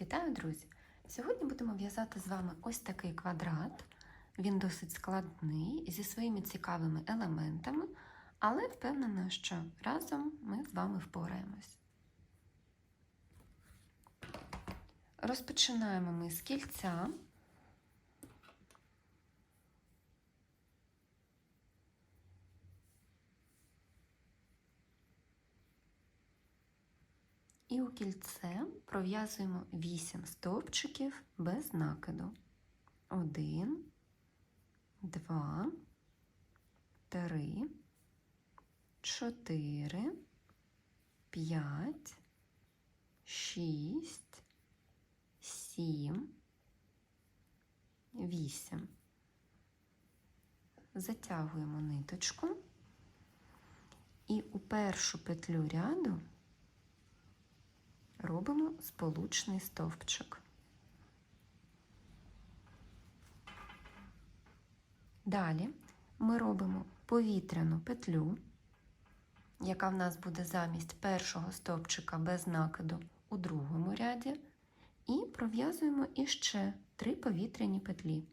Вітаю, друзі! Сьогодні будемо в'язати з вами ось такий квадрат. Він досить складний зі своїми цікавими елементами, але впевнена, що разом ми з вами впораємось. Розпочинаємо ми з кільця. Кільце пров'язуємо 8 стовпчиків без накиду. 1, 2, 3, 4, 5, 6, 7, 8. Затягуємо ниточку і у першу петлю ряду робимо сполучний стовпчик. Далі ми робимо повітряну петлю, яка в нас буде замість першого стовпчика без накиду у другому ряді, і пров'язуємо іще три повітряні петлі.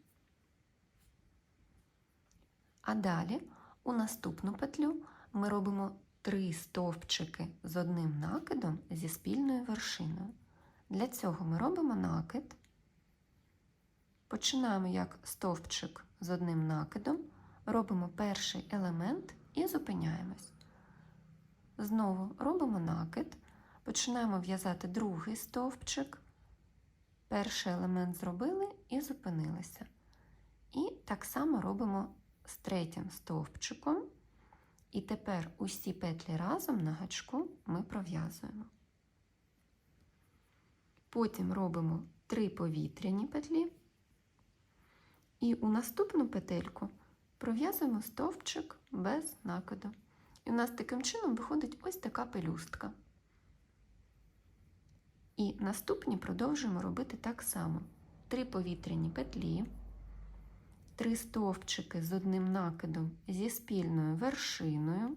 А далі у наступну петлю ми робимо три стовпчики з одним накидом зі спільною вершиною. Для цього ми робимо накид, починаємо як стовпчик з одним накидом, робимо перший елемент і зупиняємось. Знову робимо накид, починаємо в'язати другий стовпчик, перший елемент зробили і зупинилися. І так само робимо з третім стовпчиком. І тепер усі петлі разом на гачку ми пров'язуємо. Потім робимо три повітряні петлі, і у наступну петельку пров'язуємо стовпчик без накиду. І у нас таким чином виходить ось така пелюстка. І наступні продовжуємо робити так само: три повітряні петлі три стовпчики з одним накидом зі спільною вершиною.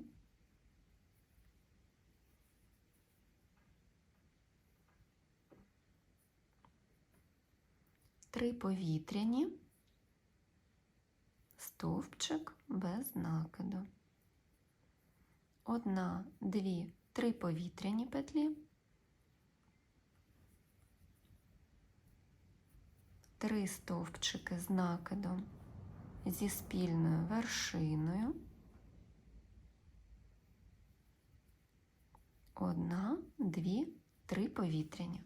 Три повітряні, стовпчик без накиду. Одна, дві, три повітряні петлі. Три стовпчики з накидом зі спільною вершиною. Одна, дві, три повітряні.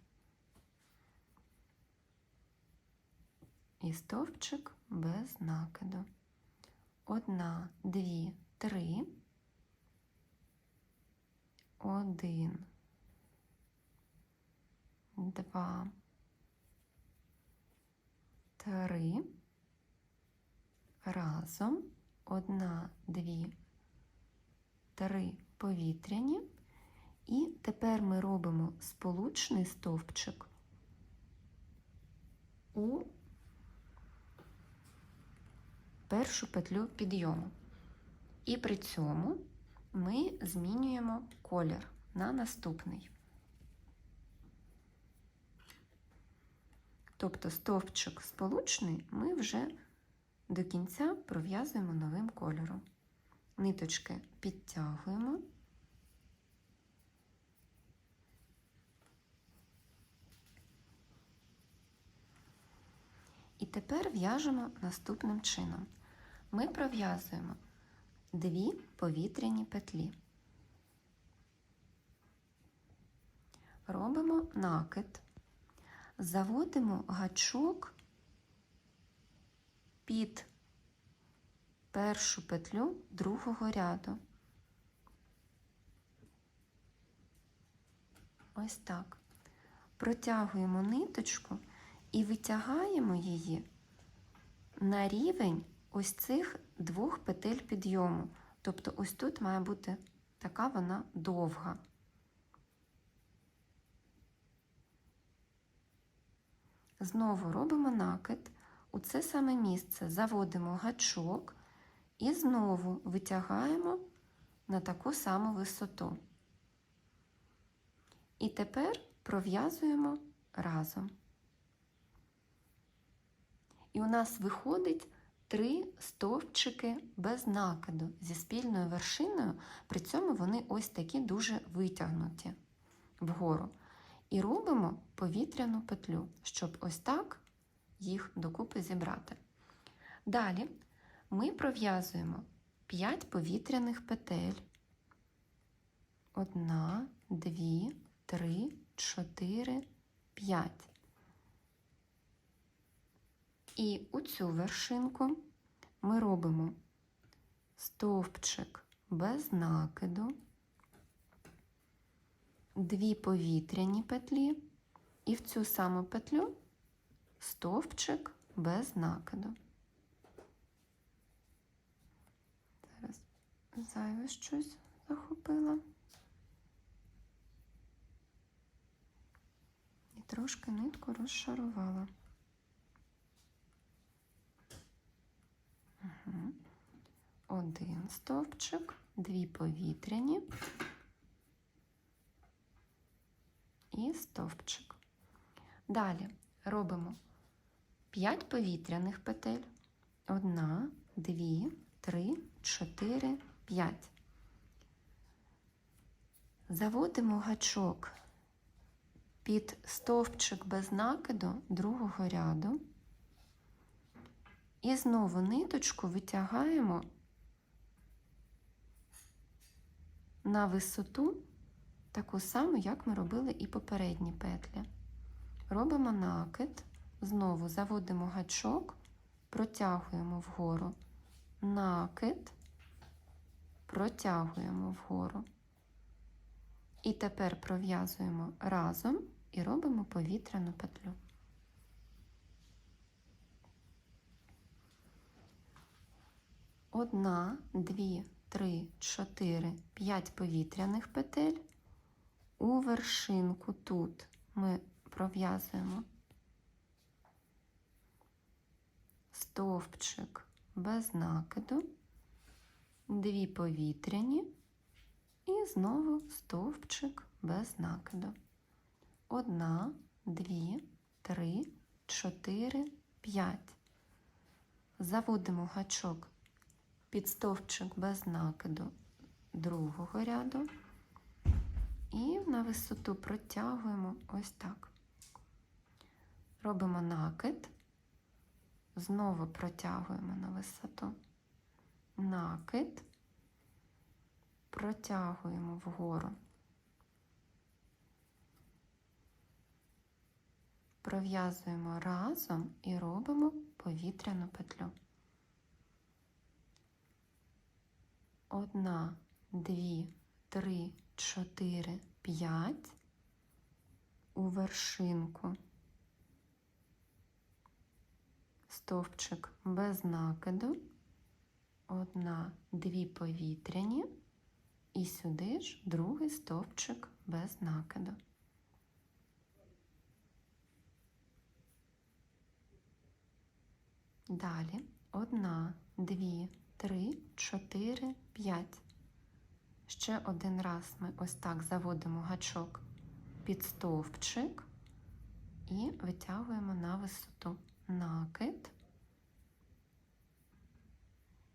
І стовпчик без накиду. Одна, дві, три. Один, два, три разом одна, дві, три повітряні. І тепер ми робимо сполучний стовпчик у першу петлю підйому. І при цьому ми змінюємо колір на наступний. Тобто стовпчик сполучний ми вже до кінця пров'язуємо новим кольором. Ниточки підтягуємо. І тепер в'яжемо наступним чином. Ми пров'язуємо дві повітряні петлі. Робимо накид, заводимо гачок під першу петлю другого ряду. Ось так. Протягуємо ниточку і витягаємо її на рівень ось цих двох петель підйому. Тобто ось тут має бути така вона довга. Знову робимо накид у це саме місце заводимо гачок і знову витягаємо на таку саму висоту. І тепер пров'язуємо разом. І у нас виходить три стовпчики без накиду зі спільною вершиною, при цьому вони ось такі дуже витягнуті вгору. І робимо повітряну петлю, щоб ось так їх докупи зібрати. Далі ми пров'язуємо 5 повітряних петель. Одна, дві, три, чотири, п'ять. І у цю вершинку ми робимо стовпчик без накиду, дві повітряні петлі, і в цю саму петлю стовпчик без накиду. Зараз зайве щось захопила. І трошки нитку розшарувала. Один стовпчик, дві повітряні і стовпчик. Далі робимо 5 повітряних петель. Одна, дві, три, чотири, п'ять. Заводимо гачок під стовпчик без накиду другого ряду. І знову ниточку витягаємо на висоту, таку саму, як ми робили і попередні петлі. Робимо накид, знову заводимо гачок, протягуємо вгору, накид, протягуємо вгору. І тепер пров'язуємо разом і робимо повітряну петлю. Одна, дві, три, чотири, п'ять повітряних петель. У вершинку тут ми пров'язуємо стовпчик без накиду, дві повітряні і знову стовпчик без накиду. Одна, дві, три, чотири, п'ять. Заводимо гачок під стовпчик без накиду другого ряду і на висоту протягуємо ось так. Робимо накид, знову протягуємо на висоту, накид, протягуємо вгору. Пров'язуємо разом і робимо повітряну петлю. Одна, дві, три, чотири, п'ять у вершинку. Стовпчик без накиду. Одна, дві повітряні. І сюди ж другий стовпчик без накиду. Далі одна, дві, три, чотири, п'ять. Ще один раз ми ось так заводимо гачок під стовпчик і витягуємо на висоту накид.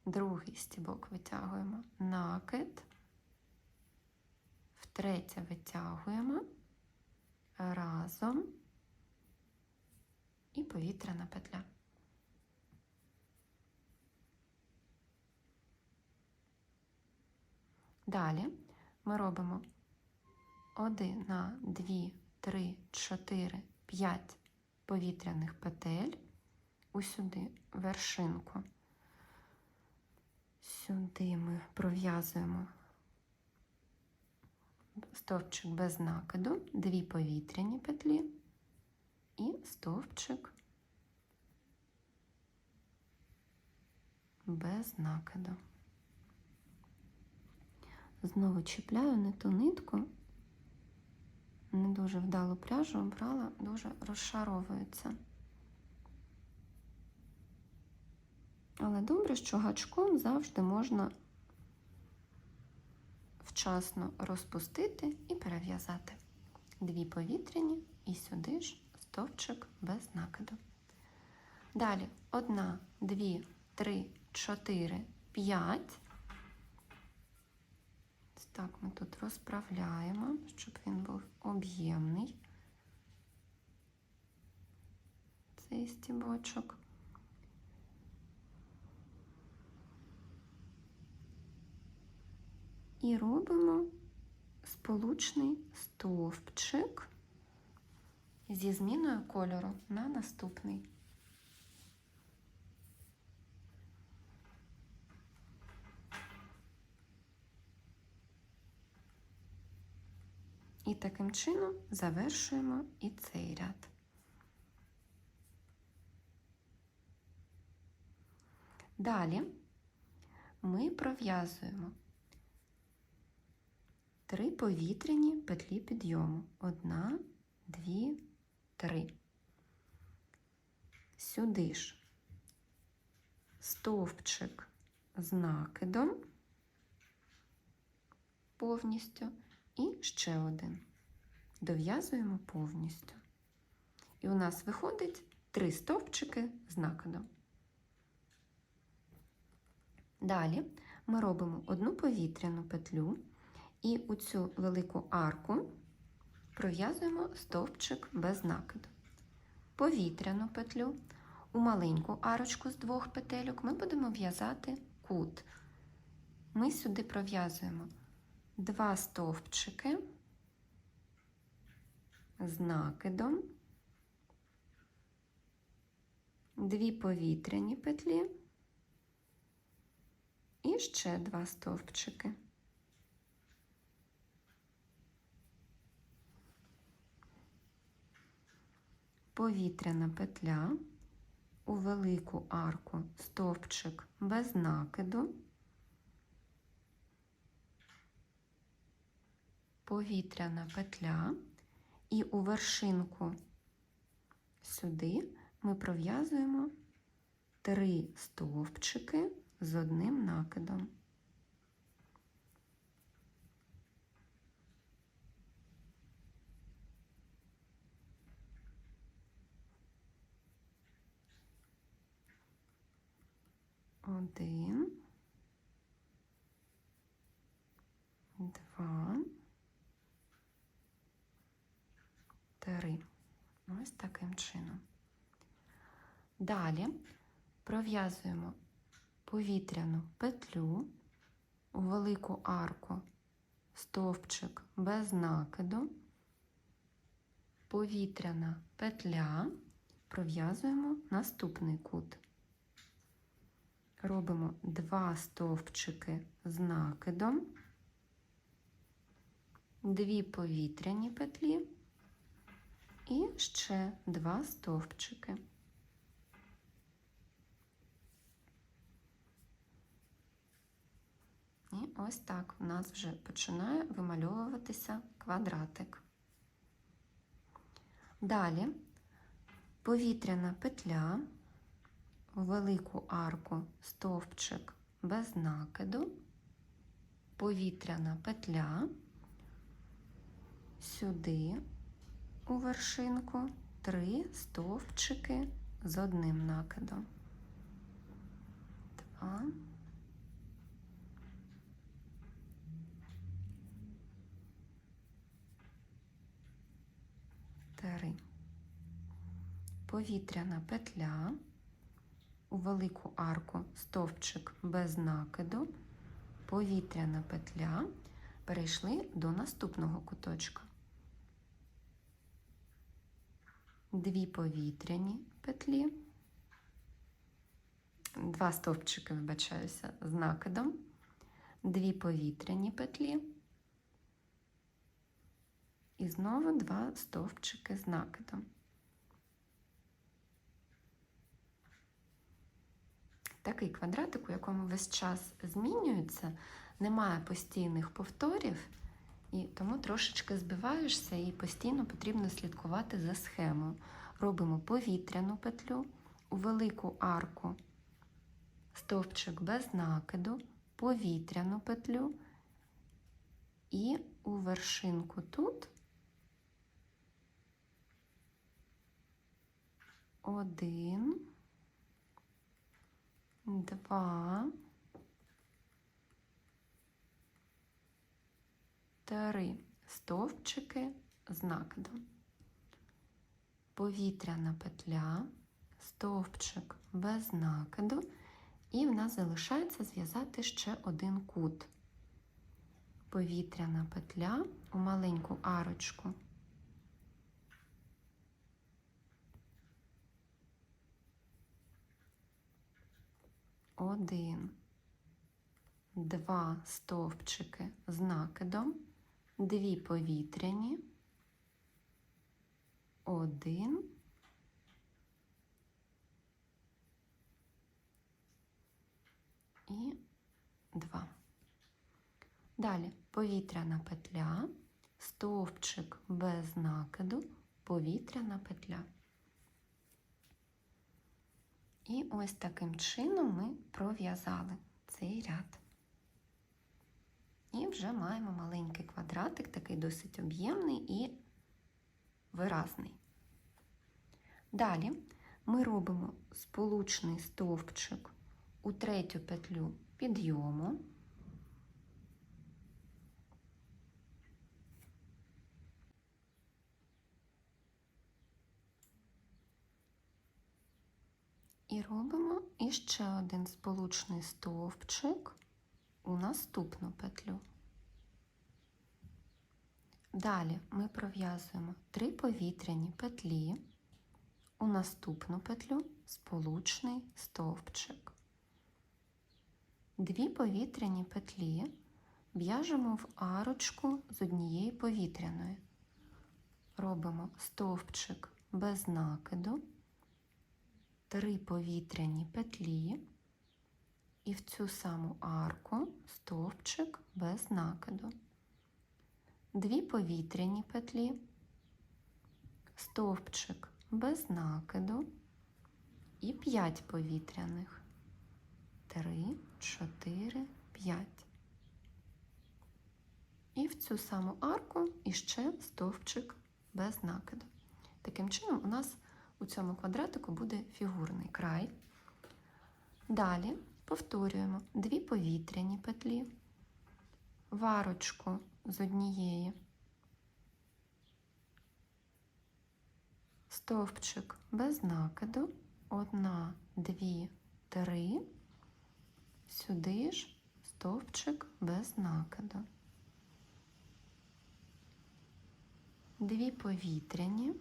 Другий стібок витягуємо накид, втретє витягуємо разом і повітряна петля. Далі ми робимо 1, 2, 3, 4, 5 повітряних петель усюди вершинку. Сюди ми пров'язуємо стовпчик без накиду, дві повітряні петлі і стовпчик без накиду. Знову чіпляю не ту нитку, не дуже вдалу пряжу обрала, дуже розшаровується. Але добре, що гачком завжди можна вчасно розпустити і перев'язати. Дві повітряні і сюди ж стовпчик без накиду. Далі 1, 2, 3, 4, 5. Так, ми тут розправляємо, щоб він був об'ємний. Цей стібочок. І робимо сполучний стовпчик зі зміною кольору на наступний. І таким чином завершуємо і цей ряд. Далі ми пров'язуємо три повітряні петлі підйому. Одна, дві, три. Сюди ж стовпчик з накидом повністю і ще один. Дов'язуємо повністю. І у нас виходить три стовпчики з накидом. Далі ми робимо одну повітряну петлю і у цю велику арку пров'язуємо стовпчик без накиду. Повітряну петлю у маленьку арочку з двох петельок ми будемо в'язати кут. Ми сюди пров'язуємо два стовпчики з накидом, дві повітряні петлі і ще два стовпчики. Повітряна петля у велику арку стовпчик без накиду, повітряна петля і у вершинку сюди ми пров'язуємо три стовпчики з одним накидом. Один, два, три. Ось таким чином. Далі пров'язуємо повітряну петлю у велику арку, стовпчик без накиду, повітряна петля, пров'язуємо наступний кут. Робимо два стовпчики з накидом, дві повітряні петлі і ще два стовпчики. І ось так у нас вже починає вимальовуватися квадратик. Далі повітряна петля велику арку стовпчик без накиду, повітряна петля, сюди у вершинку три стовпчики з одним накидом. Два. Три. Повітряна петля у велику арку стовпчик без накиду, повітряна петля, перейшли до наступного куточка. Дві повітряні петлі, два стовпчики, вибачаюся, з накидом, дві повітряні петлі і знову два стовпчики з накидом. Такий квадратик, у якому весь час змінюється, немає постійних повторів, і тому трошечки збиваєшся і постійно потрібно слідкувати за схемою. Робимо повітряну петлю у велику арку, стовпчик без накиду, повітряну петлю і у вершинку тут один, два, три стовпчики з накидом. Повітряна петля, стовпчик без накиду, і в нас залишається зв'язати ще один кут. Повітряна петля у маленьку арочку. Один, два стовпчики з накидом, дві повітряні, один, і два. Далі повітряна петля, стовпчик без накиду, повітряна петля. І ось таким чином ми пров'язали цей ряд. І вже маємо маленький квадратик, такий досить об'ємний і виразний. Далі ми робимо сполучний стовпчик у третю петлю підйому. Робимо іще один сполучний стовпчик у наступну петлю. Далі ми пров'язуємо три повітряні петлі у наступну петлю сполучний стовпчик. Дві повітряні петлі в'яжемо в арочку з однієї повітряної. Робимо стовпчик без накиду, три повітряні петлі і в цю саму арку стовпчик без накиду. Дві повітряні петлі, стовпчик без накиду і 5 повітряних. 3, 4, 5. І в цю саму арку іще стовпчик без накиду. Таким чином, у нас у цьому квадратику буде фігурний край. Далі повторюємо дві повітряні петлі, варочку з однієї, стовпчик без накиду, одна, дві, три, сюди ж стовпчик без накиду. Дві повітряні,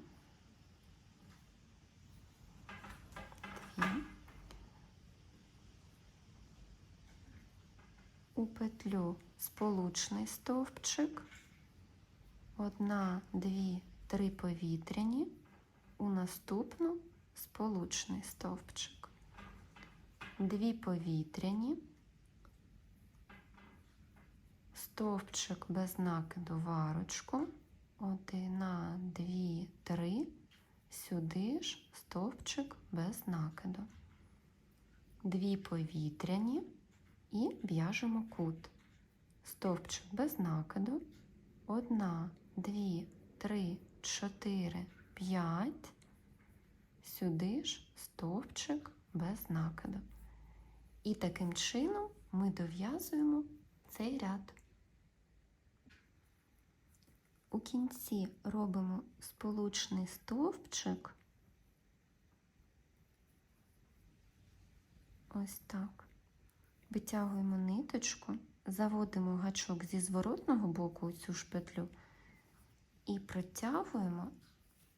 У петлю сполучний стовпчик, одна, дві, три повітряні, у наступну сполучний стовпчик, дві повітряні, стовпчик без накиду варочку, одна, дві, три, сюди ж стовпчик без накиду, дві повітряні і в'яжемо кут. Стовпчик без накиду. Одна, дві, три, чотири, п'ять. Сюди ж стовпчик без накиду. І таким чином ми дов'язуємо цей ряд. У кінці робимо сполучний стовпчик. Ось так. Витягуємо ниточку, заводимо гачок зі зворотного боку у цю ж петлю і протягуємо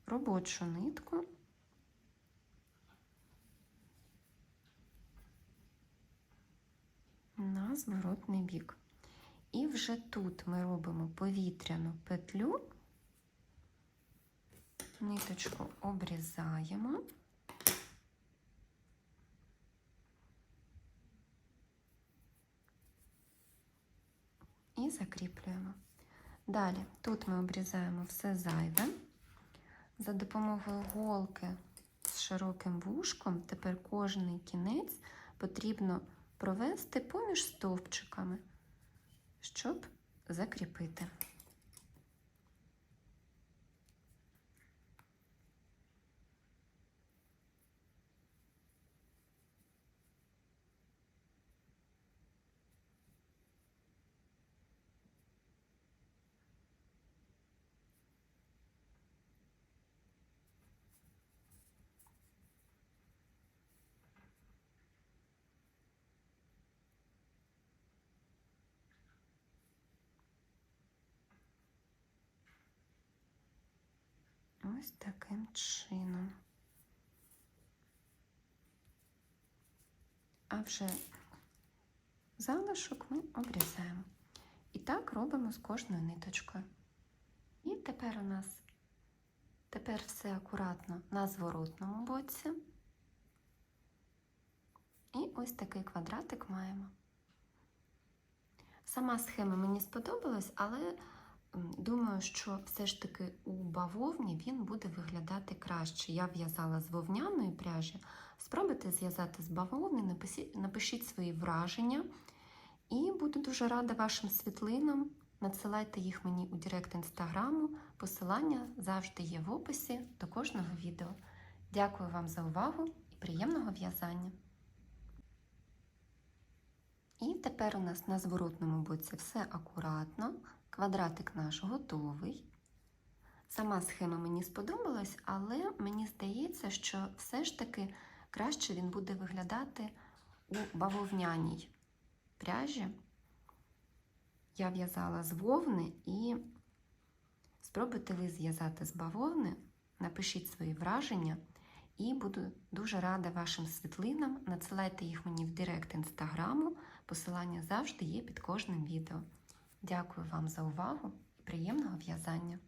робочу нитку на зворотний бік. І вже тут ми робимо повітряну петлю, ниточку обрізаємо. і закріплюємо. Далі, тут ми обрізаємо все зайве. За допомогою голки з широким вушком, тепер кожний кінець потрібно провести поміж стовпчиками, щоб закріпити. Ось таким чином. А вже залишок ми обрізаємо. І так робимо з кожною ниточкою. І тепер у нас тепер все акуратно на зворотному боці. І ось такий квадратик маємо. Сама схема мені сподобалась, але думаю, що все ж таки у бавовні він буде виглядати краще. Я в'язала з вовняної пряжі. Спробуйте зв'язати з бавовни, напишіть, свої враження. І буду дуже рада вашим світлинам. Надсилайте їх мені у Директ інстаграму. Посилання завжди є в описі до кожного відео. Дякую вам за увагу і приємного в'язання! І тепер у нас на зворотному боці все акуратно. Квадратик наш готовий. Сама схема мені сподобалась, але мені здається, що все ж таки краще він буде виглядати у бавовняній пряжі. Я в'язала з вовни і спробуйте ви зв'язати з бавовни, напишіть свої враження і буду дуже рада вашим світлинам. Надсилайте їх мені в Директ інстаграму. Посилання завжди є під кожним відео. Дякую вам за увагу і приємного в'язання!